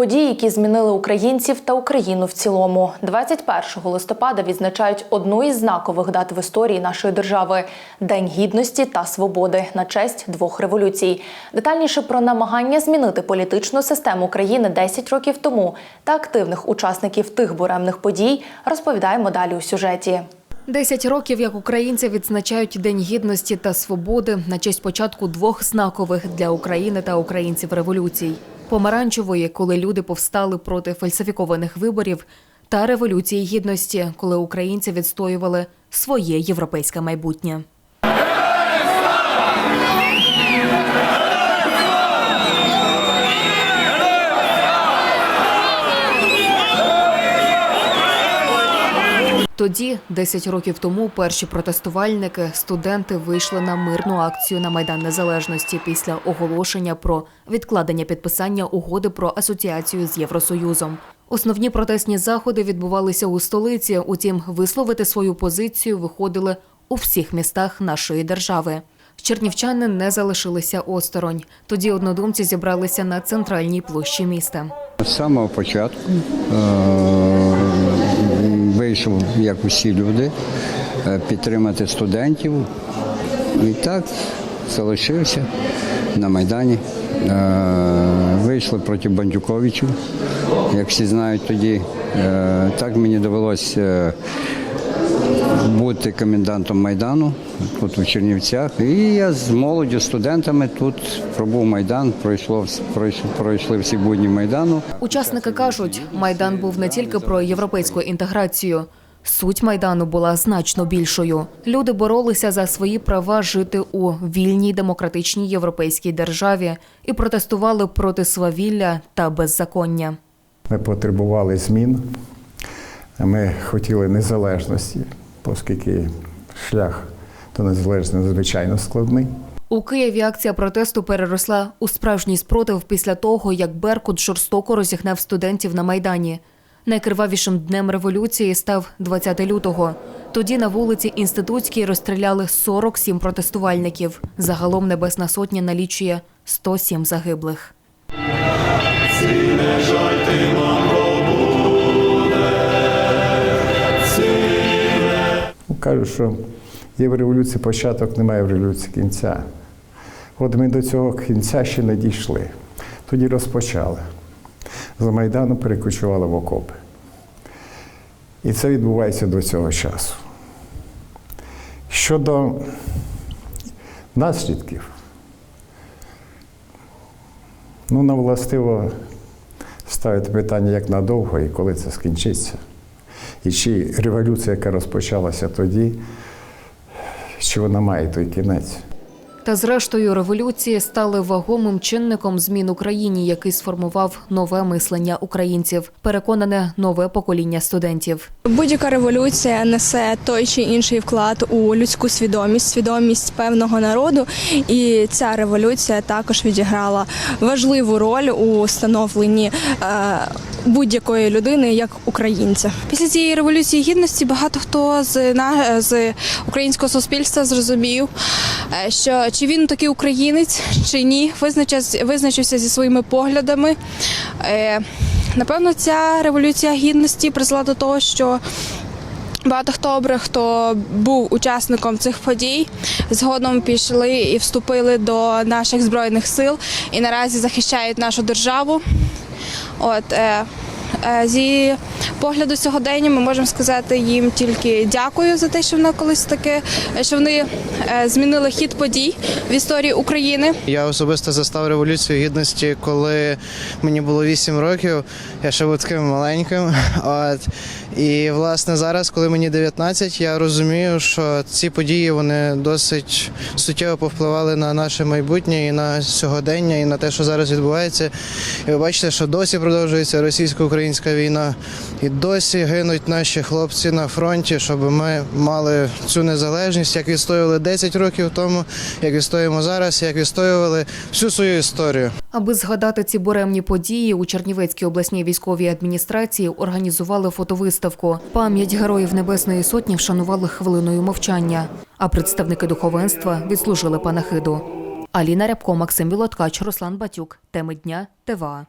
Події, які змінили українців та Україну в цілому, 21 листопада відзначають одну із знакових дат в історії нашої держави День гідності та свободи на честь двох революцій. Детальніше про намагання змінити політичну систему країни 10 років тому та активних учасників тих буремних подій розповідаємо далі у сюжеті. Десять років, як українці відзначають День гідності та свободи на честь початку двох знакових для України та українців революцій: помаранчевої, коли люди повстали проти фальсифікованих виборів, та революції гідності, коли українці відстоювали своє європейське майбутнє. Тоді, 10 років тому, перші протестувальники, студенти вийшли на мирну акцію на Майдан Незалежності після оголошення про відкладення підписання угоди про асоціацію з Євросоюзом. Основні протестні заходи відбувалися у столиці. Утім, висловити свою позицію виходили у всіх містах нашої держави. Чернівчани не залишилися осторонь. Тоді однодумці зібралися на центральній площі міста. З самого початку е, вийшов, як усі люди, е, підтримати студентів. І так залишився на Майдані. Е, Вийшли проти Бандюковичів, як всі знають тоді. Е, Так мені довелося бути комендантом Майдану тут у Чернівцях. І я з молоддю, студентами тут пробув Майдан, пройшло, пройшли, пройшли всі будні Майдану. Учасники кажуть, майдан був не тільки про європейську інтеграцію. Суть майдану була значно більшою. Люди боролися за свої права жити у вільній демократичній європейській державі і протестували проти свавілля та беззаконня. Ми потребували змін. Ми хотіли незалежності, оскільки шлях до незалежності надзвичайно складний. У Києві акція протесту переросла у справжній спротив після того, як Беркут жорстоко розігнав студентів на майдані. Найкривавішим днем революції став 20 лютого. Тоді на вулиці Інститутській розстріляли 47 протестувальників. Загалом Небесна Сотня налічує 107 загиблих. Кажуть, що є в революції початок, немає в революції кінця. От ми до цього кінця ще не дійшли. Тоді розпочали. З Майдану перекочували в окопи. І це відбувається до цього часу. Щодо наслідків, ну, нам властиво ставити питання, як надовго і коли це скінчиться. І чи революція, яка розпочалася тоді, чи вона має той кінець? Та зрештою революції стали вагомим чинником змін Україні, який сформував нове мислення українців, переконане нове покоління студентів. Будь-яка революція несе той чи інший вклад у людську свідомість, свідомість певного народу, і ця революція також відіграла важливу роль у становленні е, будь-якої людини як українця. Після цієї революції гідності багато хто з на з українського суспільства зрозумів, е, що чи він таки українець, чи ні, визначився, визначився зі своїми поглядами. Е, Напевно, ця революція гідності призвела до того, що Багато хто добре, хто був учасником цих подій, згодом пішли і вступили до наших збройних сил і наразі захищають нашу державу. От е, зі погляду сьогодення ми можемо сказати їм тільки дякую за те, що вони колись таке, що вони е, змінили хід подій в історії України. Я особисто застав революцію гідності, коли мені було 8 років. Я ще був таким маленьким. От. І власне зараз, коли мені 19, я розумію, що ці події вони досить суттєво повпливали на наше майбутнє і на сьогодення, і на те, що зараз відбувається. І ви бачите, що досі продовжується російсько-українська війна, і досі гинуть наші хлопці на фронті, щоб ми мали цю незалежність, як відстоювали 10 років тому, як відстоюємо зараз, як відстоювали всю свою історію. Аби згадати ці буремні події, у Чернівецькій обласній військовій адміністрації організували фотовиставку. Пам'ять героїв Небесної Сотні вшанували хвилиною мовчання, а представники духовенства відслужили панахиду. Аліна Рябко, Максим Білоткач, Руслан Батюк. Теми дня ТВА.